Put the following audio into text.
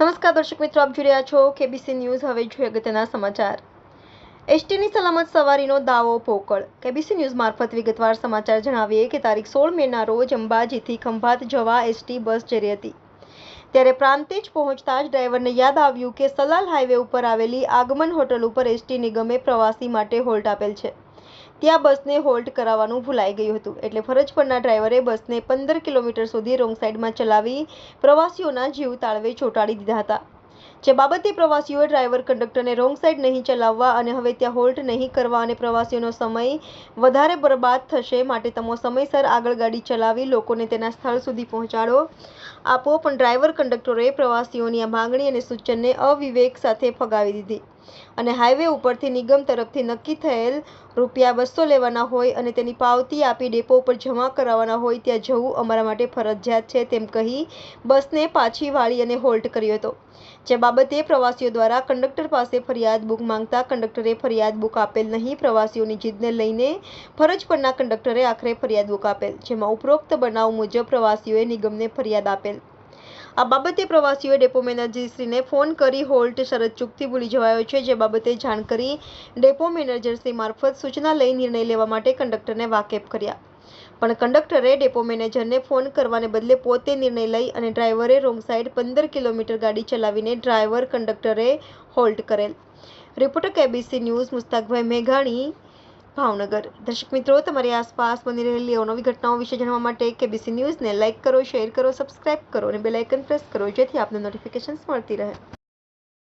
નમસ્કાર દર્શક મિત્રો, આપ જોઈ રહ્યા છો કેબીસી ન્યૂઝ હવે જોઈએ અગત્યના સમાચાર. એસટીની સલામત સવારીનો દાવો પોકળ. કેબીસી ન્યૂઝ મારફત વિગતવાર સમાચાર જણાવીએ કે તારીખ સોળ મેના રોજ અંબાજીથી ખંભાત જવા એસટી બસ જઈ રહી હતી. ત્યારે પ્રાંતે જ પહોંચતા જ ડ્રાઈવરને યાદ આવ્યું કે સલાલ હાઈવે ઉપર આવેલી આગમન હોટલ ઉપર એસટી નિગમે પ્રવાસી માટે હોલ્ટ આપેલ છે. ત્યાં બસને હોલ્ટ કરાવવાનું ભૂલાઈ ગયું હતું. એટલે ફરજ પરના ડ્રાઈવરે બસને પંદર કિલોમીટર સુધી રોંગ સાઈડમાં ચલાવી પ્રવાસીઓના જીવ તાળવે ચોંટાડી દીધા હતા. જે બાબતે પ્રવાસીઓએ ડ્રાઈવર, કંડક્ટરને રોંગ સાઈડ નહીં ચલાવવા અને હવે ત્યાં હોલ્ટ નહીં કરવા અને પ્રવાસીઓનો સમય વધારે બરબાદ થશે માટે તમો સમયસર આગળ ગાડી ચલાવી લોકોને તેના સ્થળ સુધી પહોંચાડો આપો. પણ ડ્રાઈવર, કંડક્ટરોએ પ્રવાસીઓની આ માંગણી અને સૂચનને અવિવેક સાથે ફગાવી દીધી. અને હાઈવે ઉપરથી નિગમ તરફથી નક્કી થયેલ રૂપિયા બસો લેવાના હોય અને તેની પાવતી આપી ડેપો ઉપર જમા કરાવવાના હોય ત્યાં જવું અમારા માટે ફરજિયાત છે તેમ કહી બસને પાછી વાળી અને હોલ્ટ કર્યો હતો. જે બાબતે પ્રવાસીઓ દ્વારા કંડક્ટર પાસે ફરિયાદ બુક માંગતા કંડક્ટરે ફરિયાદ બુક આપેલ નહીં. પ્રવાસીઓની જીદને લઈને ફરજ પરના કંડક્ટરે આખરે ફરિયાદ બુક આપેલ, જેમાં ઉપરોક્ત બનાવ મુજબ પ્રવાસીઓએ નિગમને ફરિયાદ આપેલ. આ બાબતે પ્રવાસીઓએ ડેપો મેનેજરશ્રીને ફોન કરી હોલ્ટ શરત ચૂકથી ભૂલી જવાયો છે. જે બાબતે જાણ કરી ડેપો મેનેજરશ્રી મારફત સૂચના લઈ નિર્ણય લેવા માટે કંડક્ટરને વાકેફ કર્યા. પણ કંડક્ટરે ડેપો મેનેજરને ફોન કરવાને બદલે પોતે નિર્ણય લઈ અને ડ્રાઈવરે રોંગ સાઈડ પંદર કિલોમીટર ગાડી ચલાવીને ડ્રાઈવર કંડક્ટરે હોલ્ટ કરેલ. રિપોર્ટર કેબીસી ન્યૂઝ મુસ્તાકભાઈ મેઘાણી ભાવનગર. દર્શક મિત્રો, તમારી આસપાસ બની રહેલી અવનવી ઘટનાઓ વિશે જાણવા માટે કેબીસી ન્યૂઝને લાઇક કરો શેર કરો સબસ્ક્રાઇબ કરો અને બેલ આઇકન પ્રેસ કરો, જેથી આપને નોટિફિકેશન્સ મળતી રહે.